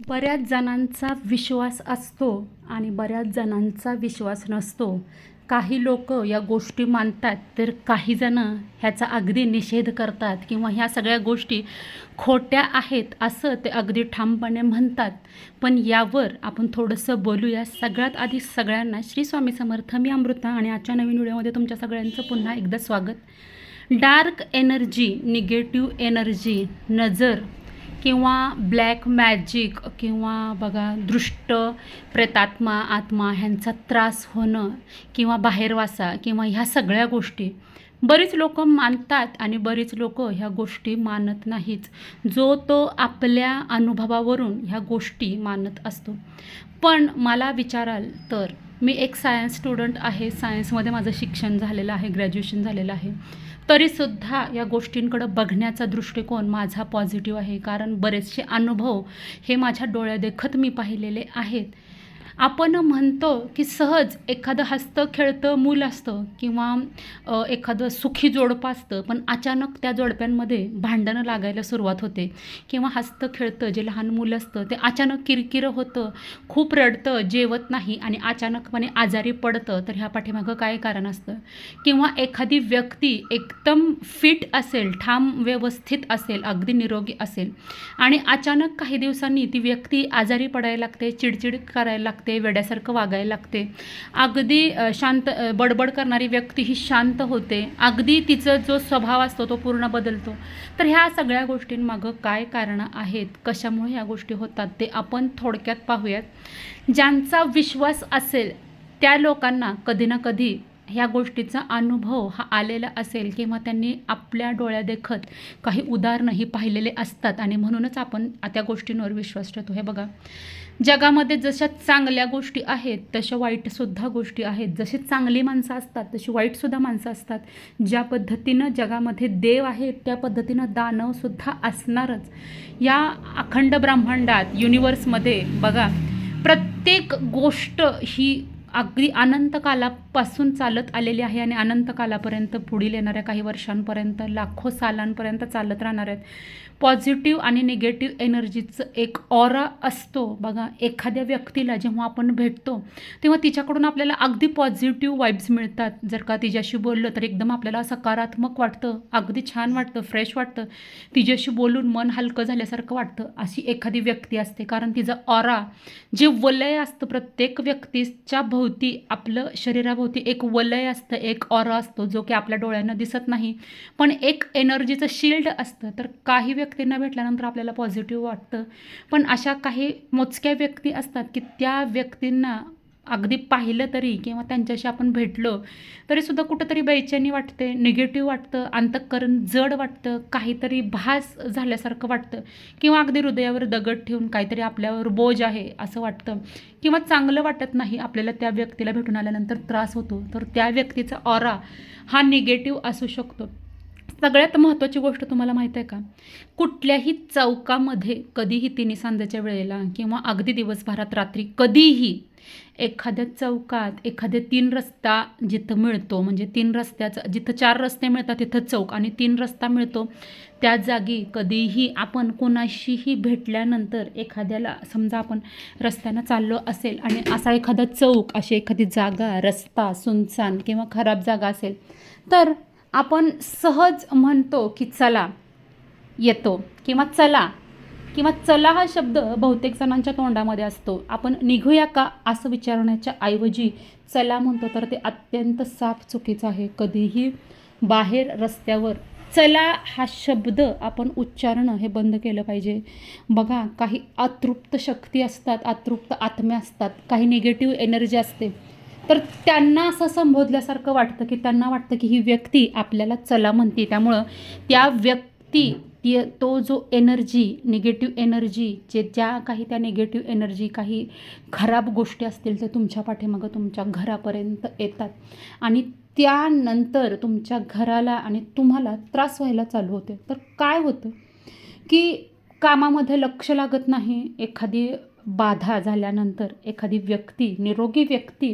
बऱ्याच जणांचा विश्वास असतो आणि बऱ्याच जणांचा विश्वास नसतो. काही लोक या गोष्टी मानतात तर काही जण ह्याचा अगदी निषेध करतात किंवा ह्या सगळ्या गोष्टी खोट्या आहेत असं ते अगदी ठामपणे म्हणतात. पण यावर आपण थोडंसं बोलूया. सगळ्यात आधी सगळ्यांना श्री स्वामी समर्थ मी अमृता आणि आजच्या नवीन व्हिडिओमध्ये तुमच्या सगळ्यांचं पुन्हा एकदा स्वागत. डार्क एनर्जी निगेटिव्ह एनर्जी नजर किंवा ब्लॅक मॅजिक किंवा बघा दृष्ट प्रेतात्मा आत्मा ह्यांचा त्रास होणं किंवा बाहेरवासा किंवा ह्या सगळ्या गोष्टी बरीच लोक मानतात आणि बरीच लोक ह्या गोष्टी मानत नाहीच जो तो आपल्या अनुभवावरून ह्या गोष्टी मानत असतो. पण मला विचाराल तर मी एक सायन्स स्टुडंट आहे. सायन्समध्ये माझं शिक्षण झालेलं आहे ग्रॅज्युएशन झालेलं आहे. तरीसुद्धा या गोष्टींकडं बघण्याचा दृष्टिकोन माझा पॉझिटिव्ह आहे. कारण बरेचसे अनुभव हे माझ्या डोळ्यादेखत मी पाहिलेले आहेत. आपण म्हणतो की सहज एखादं हसतं खेळतं मूल असतं किंवा एखादं सुखी जोडपं असतं पण अचानक त्या जोडप्यांमध्ये भांडणं लागायला सुरुवात होते. किंवा हसतं खेळतं जे लहान मुलं असतं ते अचानक किरकिरं होतं खूप रडतं जेवत नाही आणि अचानकपणे आजारी पडतं तर ह्या पाठीमागं काय कारण असतं? किंवा एखादी व्यक्ती एकदम फिट असेल ठाम व्यवस्थित असेल अगदी निरोगी असेल आणि अचानक काही दिवसांनी ती व्यक्ती आजारी पडायला लागते चिडचिड करायला लागते वेड्यासारखं वागायला लागते. अगदी शांत बडबड करणारी व्यक्ती ही शांत होते. अगदी तिचा जो स्वभाव असतो तो पूर्ण बदलतो. तर ह्या सगळ्या गोष्टींमागं काय कारणं आहेत? कशामुळे ह्या गोष्टी होतात? ते आपण थोडक्यात पाहूयात. ज्यांचा विश्वास असेल त्या लोकांना कधी ना कधी ह्या गोष्टीचा अनुभव हा आलेला असेल किंवा त्यांनी आपल्या डोळ्यादेखत काही उदाहरणंही पाहिलेले असतात. आणि म्हणूनच आपण त्या गोष्टींवर विश्वास ठेवतो. हे बघा जगामध्ये जशा चांगल्या गोष्टी आहेत तशा वाईटसुद्धा गोष्टी आहेत. जशी चांगली माणसं असतात तशी वाईटसुद्धा माणसं असतात. ज्या पद्धतीनं जगामध्ये देव आहेत त्या पद्धतीनं दानवसुद्धा असणारच. या अखंड ब्रह्मांडात युनिवर्समध्ये बघा प्रत्येक गोष्ट ही अगदी अनंत कालापासून चालत आलेली आहे आणि अनंत कालापर्यंत पुढील येणाऱ्या काही वर्षांपर्यंत लाखो सालांपर्यंत चालत राहणार आहेत. पॉझिटिव्ह आणि निगेटिव्ह एनर्जीचं एक ऑरा असतो. बघा एखाद्या व्यक्तीला जेव्हा आपण भेटतो तेव्हा तिच्याकडून आपल्याला अगदी पॉझिटिव्ह वाईब्स मिळतात. जर का तिच्याशी बोललं तर एकदम आपल्याला सकारात्मक वाटतं अगदी छान वाटतं फ्रेश वाटतं. तिच्याशी बोलून मन हलकं झाल्यासारखं वाटतं अशी एखादी व्यक्ती असते. कारण तिचं ऑरा जे वलय असतं प्रत्येक व्यक्तीच्या भोवती आपलं शरीराभोवती एक वलय असतं एक ऑरा असतो जो की आपल्या डोळ्यांना दिसत नाही. पण एक एनर्जीचं शिल्ड असतं. तर काही व्यक्तींना भेटल्यानंतर आपल्याला पॉझिटिव्ह वाटतं. पण अशा काही मोजक्या व्यक्ती असतात की त्या व्यक्तींना अगदी पाहिलं तरी किंवा त्यांच्याशी आपण भेटलो तरीसुद्धा कुठंतरी बेचैनी वाटते निगेटिव्ह वाटतं अंतःकरण जड वाटतं काहीतरी भास झाल्यासारखं वाटतं किंवा अगदी हृदयावर दगड ठेवून काहीतरी आपल्यावर बोज आहे असं वाटतं किंवा चांगलं वाटत नाही आपल्याला त्या व्यक्तीला भेटून आल्यानंतर त्रास होतो तर त्या व्यक्तीचा ऑरा हा निगेटिव्ह असू शकतो. सगळ्यात महत्त्वाची गोष्ट तुम्हाला माहीत आहे का? कुठल्याही चौकामध्ये कधीही तिन्ही सांजेच्या वेळेला किंवा अगदी दिवसभरात रात्री कधीही एखाद्या चौकात एखाद्या तीन रस्ता जिथं मिळतो म्हणजे तीन रस्त्याचं जिथं चार रस्ते मिळतात तिथं चौक आणि तीन रस्ता मिळतो त्या जागी कधीही आपण कोणाशीही भेटल्यानंतर एखाद्याला समजा आपण रस्त्यानं चाललो असेल आणि असा एखादा चौक अशी एखादी जागा रस्ता सुनसान किंवा खराब जागा असेल तर आपण सहज म्हणतो की चला येतो किंवा चला किंवा चला हा शब्द बहुतेक जणांच्या तोंडामध्ये असतो. आपण निघूया का असं विचारण्याच्या ऐवजी चला म्हणतो तर ते अत्यंत साफ चुकीचं आहे. कधीही बाहेर रस्त्यावर चला हा शब्द आपण उच्चारणं हे बंद केलं पाहिजे. बघा काही अतृप्त शक्ती असतात अतृप्त आत्म्या असतात काही निगेटिव्ह एनर्जी असते. तर त्यांना असं संबोधल्यासारखं वाटतं की त्यांना वाटतं की ही व्यक्ती आपल्याला चला म्हणते. त्यामुळं त्या व्यक्ती ती तो जो एनर्जी निगेटिव्ह एनर्जी जे ज्या काही त्या निगेटिव्ह एनर्जी काही खराब गोष्टी असतील ते तुमच्या पाठीमागं तुमच्या घरापर्यंत येतात. आणि त्यानंतर तुमच्या घराला आणि तुम्हाला त्रास व्हायला चालू होते. तर काय होतं? की कामामध्ये लक्ष लागत नाही. एखादी बाधा झाल्यानंतर एखादी व्यक्ती निरोगी व्यक्ती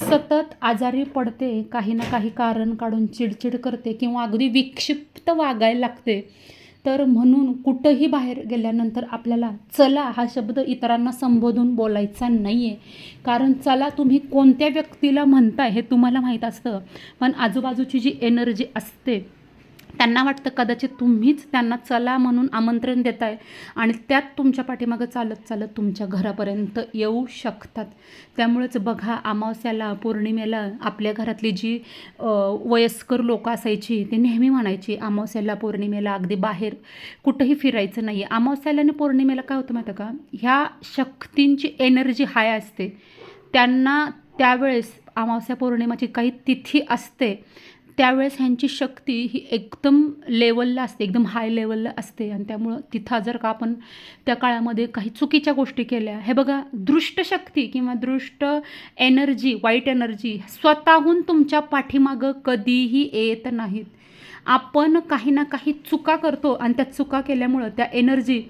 सतत आजारी पडते काही ना काही कारण काढून चिडचिड करते किंवा अगदी विक्षिप्त वागायला लागते तर म्हणून कुठंही बाहेर गेल्यानंतर आपल्याला चला हा शब्द इतरांना संबोधून बोलायचा नाही आहे कारण चला तुम्ही कोणत्या व्यक्तीला म्हणताय हे तुम्हाला माहीत असतं पण आजूबाजूची जी एनर्जी असते त्यांना वाटतं कदाचित तुम्हीच त्यांना चला म्हणून आमंत्रण देताय. आणि त्यात तुमच्या पाठीमागं चालत चालत तुमच्या घरापर्यंत येऊ शकतात. त्यामुळेच बघा अमावस्याला पौर्णिमेला आपल्या घरातली जी वयस्कर लोकं असायची ते नेहमी म्हणायची अमावस्याला पौर्णिमेला अगदी बाहेर कुठंही फिरायचं नाही आहे अमावस्याला आणि पौर्णिमेला काय होतं माहिती आहे का? ह्या शक्तींची एनर्जी हाय असते. त्यांना त्यावेळेस अमावस्या पौर्णिमाची काही तिथी असते. त्यावेळेस ह्यांची शक्ती ही एकदम लेवलला असते एकदम हाय लेवलला असते. आणि त्यामुळं तिथं जर का आपण त्या काळामध्ये काही चुकीच्या गोष्टी केल्या हे बघा दृष्ट शक्ती किंवा दृष्ट एनर्जी वाईट एनर्जी स्वतःहून तुमच्या पाठीमागं कधीही येत नाहीत. आपण काही ना काही चुका करतो आणि त्या चुका केल्यामुळं त्या एनर्जी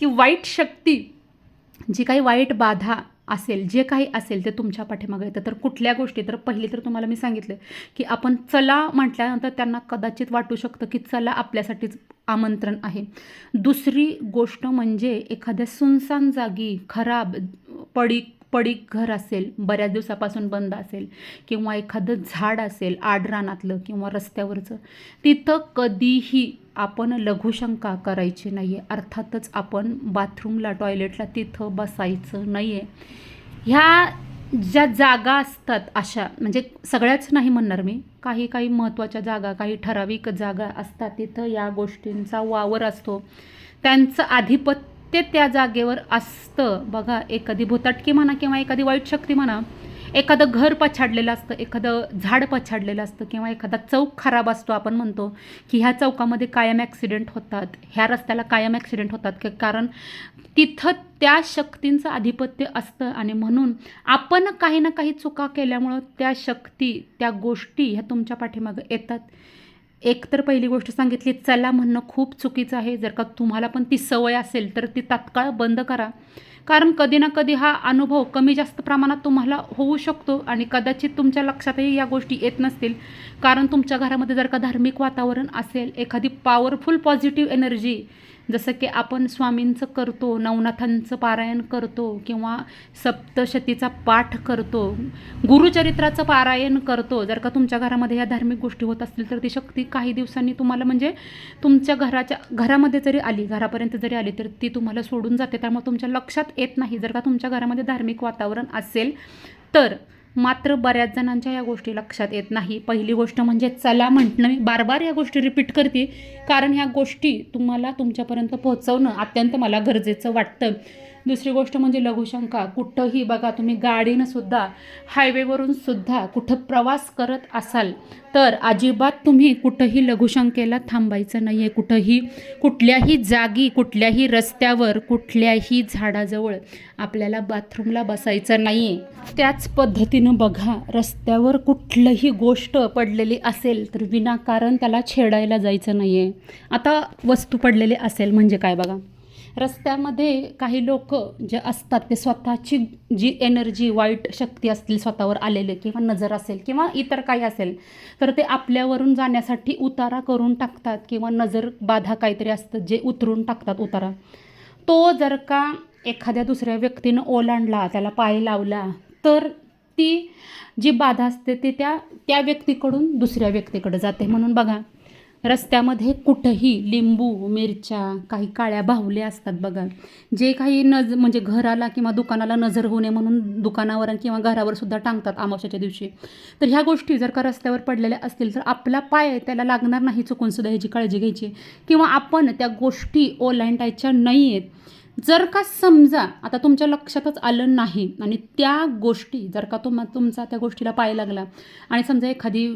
ती वाईट शक्ती जी काही वाईट बाधा असेल जे काही असेल ते तुमच्या पाठीमागं येतं. तर कुठल्या गोष्टी तर पहिली तर तुम्हाला मी सांगितलं की आपण चला म्हटल्यानंतर त्यांना कदाचित वाटू शकतं की चला आपल्यासाठीच आमंत्रण आहे. दुसरी गोष्ट म्हणजे एखाद्या सुनसान जागी खराब पडीक पडीक घर असेल बऱ्याच दिवसापासून बंद असेल किंवा एखादं झाड असेल आडरानातलं किंवा रस्त्यावरचं तिथं कधीही आपण लघुशंका करायची नाही आहे अर्थातच आपण बाथरूमला टॉयलेटला तिथं बसायचं नाही आहे ह्या ज्या जागा असतात अशा म्हणजे सगळ्याच नाही म्हणणार मी. काही काही महत्त्वाच्या जागा काही ठराविक जागा असतात तिथं या गोष्टींचा वावर असतो. त्यांचं आधिपत्य ते त्या जागेवर असतं. बघा एखादी भुताटकी म्हणा किंवा एखादी वाईट शक्ती म्हणा एखादं घर पछाडलेलं असतं एखादं झाड पछाडलेलं असतं किंवा एखादा चौक खराब असतो आपण म्हणतो की ह्या चौकामध्ये कायम ॲक्सिडेंट होतात ह्या रस्त्याला कायम ॲक्सिडेंट होतात. की कारण तिथं त्या शक्तींचं आधिपत्य असतं आणि म्हणून आपण काही ना काही चुका केल्यामुळं त्या शक्ती त्या गोष्टी ह्या तुमच्या पाठीमागं येतात. एक तर पहिली गोष्ट सांगितली चला म्हणणं खूप चुकीचं आहे. जर का तुम्हाला पण ती सवय असेल तर ती तात्काळ बंद करा. कारण कधी ना कधी हा अनुभव कमी जास्त प्रमाणात तुम्हाला होऊ शकतो आणि कदाचित तुमच्या लक्षातही या गोष्टी येत नसतील. कारण तुमच्या घरामध्ये जर का धार्मिक वातावरण असेल एखादी पॉवरफुल पॉझिटिव्ह एनर्जी जसं की आपण स्वामींचं करतो नवनाथांचं पारायण करतो किंवा सप्तशतीचा पाठ करतो गुरुचरित्राचं पारायण करतो. जर का तुमच्या घरामध्ये ह्या धार्मिक गोष्टी होत असतील तर ती शक्ती काही दिवसांनी तुम्हाला म्हणजे तुमच्या घराच्या घरामध्ये जरी आली घरापर्यंत जरी आली तर ती तुम्हाला सोडून जाते. त्यामुळे तुमच्या लक्षात येत नाही. जर का तुमच्या घरामध्ये धार्मिक वातावरण असेल तर मात्र बऱ्याच जणांच्या या गोष्टी लक्षात येत नाही. पहिली गोष्ट म्हणजे चला म्हटणं. मी बार बार या गोष्टी रिपीट करते. कारण ह्या गोष्टी तुम्हाला तुमच्यापर्यंत पोहोचवणं अत्यंत मला गरजेचं वाटतं. दुसरी गोष्ट म्हणजे लघुशंका. कुठंही बघा तुम्ही गाडीनं सुद्धा हायवेवरून सुद्धा कुठं प्रवास करत असाल तर अजिबात तुम्ही कुठंही लघुशंकेला थांबायचं नाही आहे कुठंही कुठल्याही जागी कुठल्याही रस्त्यावर कुठल्याही झाडाजवळ आपल्याला बाथरूमला बसायचं नाही आहे त्याच पद्धतीनं बघा रस्त्यावर कुठलंही गोष्ट पडलेली असेल तर विनाकारण त्याला छेडायला जायचं नाही आहे आता वस्तू पडलेली असेल म्हणजे काय बघा. रस्त्यामध्ये काही लोक जे असतात ते स्वतःची जी एनर्जी वाईट शक्ती असतील स्वतःवर आलेले किंवा नजर असेल किंवा इतर काही असेल तर ते आपल्यावरून जाण्यासाठी उतारा करून टाकतात किंवा नजर बाधा काहीतरी असतं जे उतरून टाकतात उतारा. तो जर का एखाद्या दुसऱ्या व्यक्तीनं ओलांडला त्याला पाय लावला तर ती जी बाधा असते ती त्या त्या व्यक्तीकडून दुसऱ्या व्यक्तीकडे जाते. म्हणून बघा रस्त्यामध्ये कुठंही लिंबू मिरच्या काही काळ्या बाहुल्या असतात बघा. जे काही नज म्हणजे घराला किंवा दुकानाला नजर होऊ नये म्हणून दुकानावर किंवा घरावर सुद्धा टांगतात अमावस्याच्या दिवशी. तर ह्या गोष्टी जर का रस्त्यावर पडलेल्या असतील तर आपला पाय त्याला लागणार नाही चुकूनसुद्धा ह्याची काळजी घ्यायची. किंवा आपण त्या गोष्टी ओलांडायच्या नाही आहेत जर का समजा आता तुमच्या लक्षातच आलं नाही आणि त्या गोष्टी जर का तुम तुमचा त्या गोष्टीला पाय लागला आणि समजा एखादी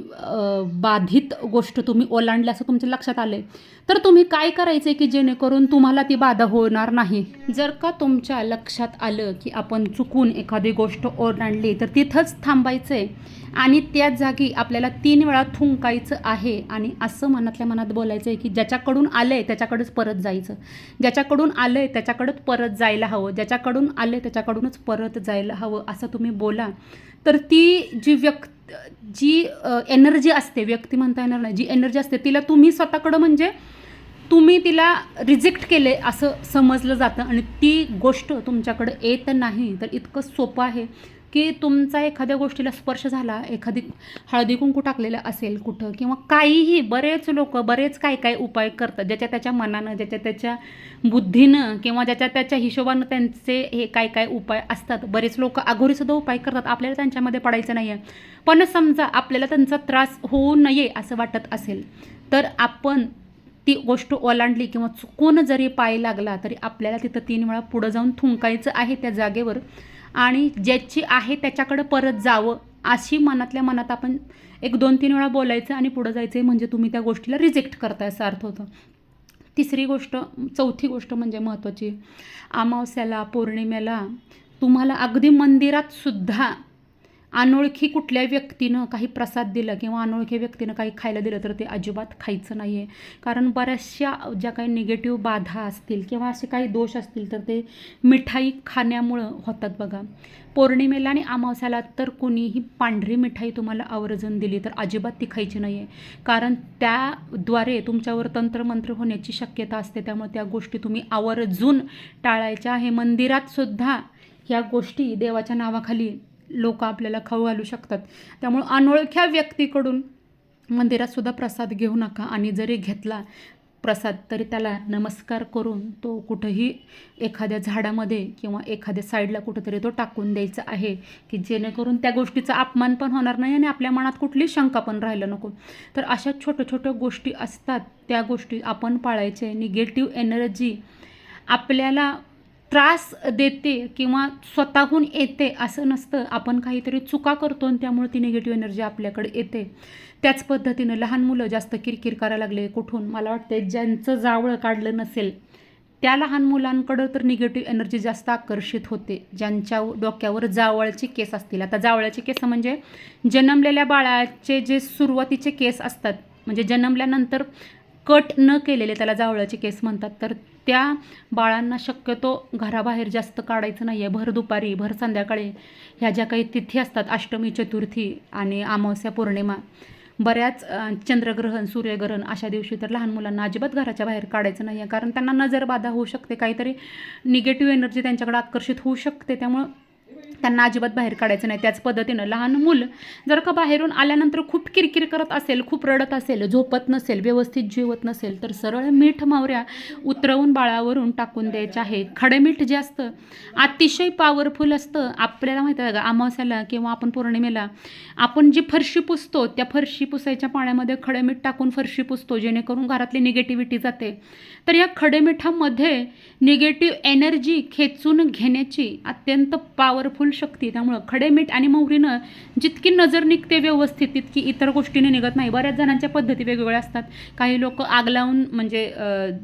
बाधित गोष्ट तुम्ही ओलांडली असं तुमच्या लक्षात आले तर तुम्ही काय करायचं की जेणेकरून तुम्हाला ती बाधा होणार नाही? जर का तुमच्या लक्षात आलं की आपण चुकून एखादी गोष्ट ओलांडली तर तिथंच थांबायचं आहे आणि त्याच जागी आपल्याला तीन वेळा थुंकायचं आहे आणि असं मनातल्या मनात बोलायचं आहे की ज्याच्याकडून आलं आहे त्याच्याकडेच परत जायचं. ज्याच्याकडून आलं आहे त्याच्याकडंच परत जायला हवं. ज्याच्याकडून आलं आहे त्याच्याकडूनच परत जायला हवं असं तुम्ही बोला. तर ती जी व्यक्ती जी एनर्जी असते व्यक्ती म्हणता येणार नाही जी एनर्जी असते तिला तुम्ही स्वतःकडं म्हणजे तुम्ही तिला रिजेक्ट केले असं समजलं जातं आणि ती गोष्ट तुमच्याकडे येत नाही. तर इतकं सोपं आहे. की तुमचा एखाद्या गोष्टीला स्पर्श झाला एखादी हळदी कुंकू टाकलेलं असेल कुठं किंवा काहीही बरेच लोक बरेच काय काय उपाय करतात ज्याच्या त्याच्या मनानं ज्याच्या त्याच्या बुद्धीनं किंवा ज्याच्या त्याच्या हिशोबानं त्यांचे हे काय काय उपाय असतात. बरेच लोक अघोरीसुद्धा उपाय करतात. आपल्याला त्यांच्यामध्ये पडायचं नाही आहे पण समजा आपल्याला त्यांचा त्रास होऊ नये असं वाटत असेल तर आपण ती गोष्ट ओलांडली किंवा चुकून जरी पाय लागला तरी आपल्याला तिथं तीन वेळा पुढं जाऊन थुंकायचं आहे त्या जागेवर. आणि ज्याची आहे त्याच्याकडं परत जावं अशी मनातल्या मनात आपण एक दोन तीन वेळा बोलायचं आणि पुढं जायचं आहे म्हणजे तुम्ही त्या गोष्टीला रिजेक्ट करताय असा अर्थ होतो. तिसरी गोष्ट चौथी गोष्ट म्हणजे महत्त्वाची अमावस्याला पौर्णिमेला तुम्हाला अगदी मंदिरात सुद्धा अनोळखी कुठल्या व्यक्तीनं काही प्रसाद दिला किंवा अनोळखी व्यक्तीनं काही खायला दिलं तर ते अजिबात खायचं नाही आहे कारण बऱ्याचशा ज्या काही निगेटिव्ह बाधा असतील किंवा असे काही दोष असतील तर ते मिठाई खाण्यामुळं होतात बघा. पौर्णिमेला आणि अमावस्याला तर कोणीही पांढरी मिठाई तुम्हाला आवर्जून दिली तर अजिबात ती खायची नाही आहे कारण त्याद्वारे तुमच्यावर तंत्रमंत्र होण्याची शक्यता असते. त्यामुळे त्या गोष्टी तुम्ही आवर्जून टाळायच्या. आहे मंदिरातसुद्धा ह्या गोष्टी देवाच्या नावाखाली लोक आपल्याला खाऊ घालू शकतात. त्यामुळं अनोळख्या व्यक्तीकडून मंदिरातसुद्धा प्रसाद घेऊ नका. आणि जरी घेतला प्रसाद तरी त्याला नमस्कार करून तो कुठंही एखाद्या झाडामध्ये किंवा एखाद्या साईडला कुठंतरी तो टाकून द्यायचा आहे की जेणेकरून त्या गोष्टीचा अपमान पण होणार नाही आणि आपल्या मनात कुठली शंका पण राहायला नको. तर अशा छोट्या छोट्या गोष्टी असतात. त्या गोष्टी आपण पाळायचे निगेटिव्ह एनर्जी आपल्याला त्रास देते किंवा स्वतःहून येते असं नसतं. आपण काहीतरी चुका करतो आणि त्यामुळे ती निगेटिव्ह एनर्जी आपल्याकडे येते. त्याच पद्धतीनं लहान मुलं जास्त किरकिर करायला लागले कुठून? मला वाटते ज्यांचं जावळं काढलं नसेल त्या लहान मुलांकडं तर निगेटिव्ह एनर्जी जास्त आकर्षित होते. ज्यांच्या डोक्यावर जावळचे केस असतील. आता जावळाचे केस म्हणजे जन्मलेल्या बाळाचे जे सुरुवातीचे केस असतात म्हणजे जन्मल्यानंतर कट न केलेले त्याला जावळाचे केस म्हणतात तर त्या बाळांना शक्यतो घराबाहेर जास्त काढायचं नाही आहे भर दुपारी भर संध्याकाळी ह्या ज्या काही तिथी असतात अष्टमी चतुर्थी आणि अमावस्या पौर्णिमा बऱ्याच चंद्रग्रहण सूर्यग्रहण अशा दिवशी तर लहान मुलांना अजिबात घराच्या बाहेर काढायचं नाही आहे कारण त्यांना नजरबाधा होऊ शकते. काहीतरी निगेटिव्ह एनर्जी त्यांच्याकडे आकर्षित होऊ शकते. त्यामुळं त्यांना अजिबात बाहेर काढायचं नाही. त्याच पद्धतीनं लहान मूल जर का बाहेरून आल्यानंतर खूप किरकिर करत असेल खूप रडत असेल झोपत नसेल व्यवस्थित जेवत नसेल तर सरळ मीठ मावऱ्या उतरवून बाळावरून टाकून द्यायचे आहे. खडेमीठ जे असतं अतिशय पॉवरफुल असतं. आपल्याला माहिती आहे का अमावस्याला किंवा आपण पौर्णिमेला आपण जी फरशी पुसतो त्या फरशी पुसायच्या पाण्यामध्ये खडेमीठ टाकून फरशी पुसतो जेणेकरून घरातली निगेटिव्हिटी जाते. तर या खडेमिठामध्ये निगेटिव्ह एनर्जी खेचून घेण्याची अत्यंत पॉवरफुल शक्ती त्यामुळं खडे मीठ आणि मोहरीनं जितकी नजर निघते व्यवस्थित तितकी इतर गोष्टीने निघत नाही. बऱ्याच जणांच्या पद्धती वेगवेगळ्या असतात. काही लोक आग लावून म्हणजे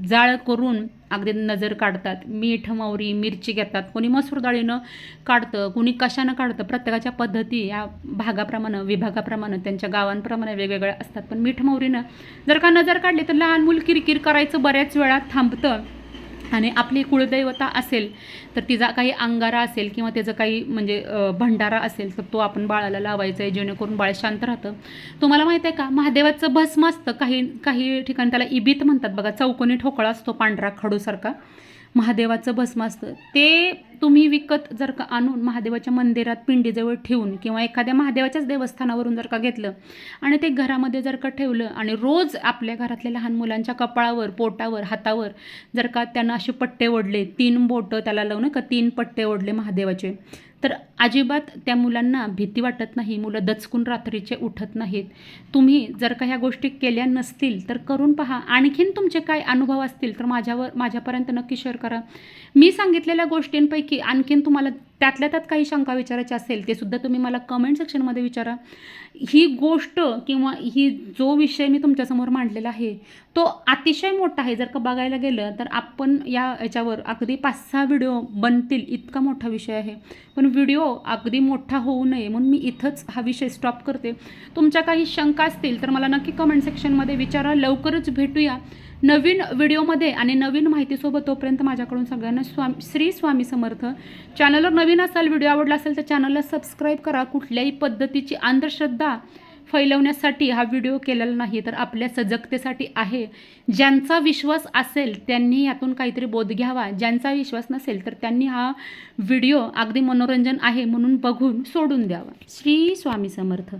जाळ करून अगदी नजर काढतात. मीठ मोहरी मिरची घेतात. कोणी मसूर डाळीनं काढतं कोणी कशानं काढतं. प्रत्येकाच्या पद्धती या भागाप्रमाणे विभागाप्रमाणे त्यांच्या गावांप्रमाणे वेगवेगळ्या असतात. पण मीठ मोहरीनं जर का नजर काढली तर लहान मूल किरकिर करायचं बऱ्याच वेळा थांबतं. आणि आपली कुळदैवता असेल तर तिचा काही अंगारा असेल किंवा त्याचं काही म्हणजे भंडारा असेल तर तो आपण बाळाला लावायचा आहे जेणेकरून बाळ शांत राहतं. तुम्हाला माहिती आहे का? महादेवाचं भस्म असतं. काही काही ठिकाणी त्याला इबीत म्हणतात बघा. चौकोनी ठोकळा असतो पांढरा खडूसारखा. महादेवाचं भस्म असतं. ते तुम्ही विकत जर का आणून महादेवाच्या मंदिरात पिंडीजवळ ठेवून किंवा एखाद्या महादेवाच्याच देवस्थानावरून जर का घेतलं आणि ते घरामध्ये जर का ठेवलं आणि रोज आपल्या घरातल्या लहान मुलांच्या कपाळावर पोटावर हातावर जर का त्यांना असे पट्टे ओढले तीन बोटं त्याला लावून का तीन पट्टे ओढले महादेवाचे. तर अजिबात त्या मुलांना भीती वाटत नाही. मुलं दचकून रात्रीचे उठत नाहीत. तुम्ही जर का ह्या गोष्टी केल्या नसतील तर करून पहा. आणखीन तुमचे काय अनुभव असतील तर माझ्यावर माझ्यापर्यंत नक्की शेअर करा. मी सांगितलेल्या गोष्टींपैकी आणखीन तुम्हाला त्यातल्या त्यात काही शंका विचारायची असेल ते सुद्धा तुम्ही मला कमेंट सेक्शनमध्ये विचारा. ही गोष्ट किंवा ही जो विषय मी तुमच्यासमोर मांडलेला आहे तो अतिशय मोठा आहे. जर का बघायला गेलं तर आपण या याच्यावर अगदी पाच सहा व्हिडिओ बनतील इतका मोठा विषय आहे. पण व्हिडिओ अगदी मोठा होऊ नये म्हणून मी इथंच हा विषय स्टॉप करते. तुमच्या काही शंका असतील तर मला नक्की कमेंट सेक्शनमध्ये विचारा. लवकरच भेटूया. नवीन व्हिडिओमध्ये आणि नवीन माहितीसोबत तोपर्यंत माझ्याकडून सगळ्यांना स्वामी श्री स्वामी समर्थ. चॅनलवर नवीन असाल व्हिडिओ आवडला असेल तर चॅनलला सबस्क्राईब करा. कुठल्याही पद्धतीची अंधश्रद्धा फैलवण्यासाठी हा व्हिडिओ केलेला नाही तर आपल्या सजगतेसाठी आहे. ज्यांचा विश्वास असेल त्यांनी यातून काहीतरी बोध घ्यावा. ज्यांचा विश्वास नसेल तर त्यांनी हा व्हिडिओ अगदी मनोरंजन आहे म्हणून बघून सोडून द्यावा. श्री स्वामी समर्थ.